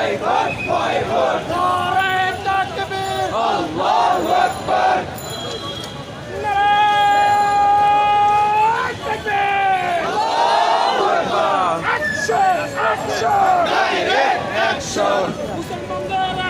boykot, boykot. Nare takbir. Allahu Akbar. Nare takbir. Allahu Action, action. Direct action. Musulmanlara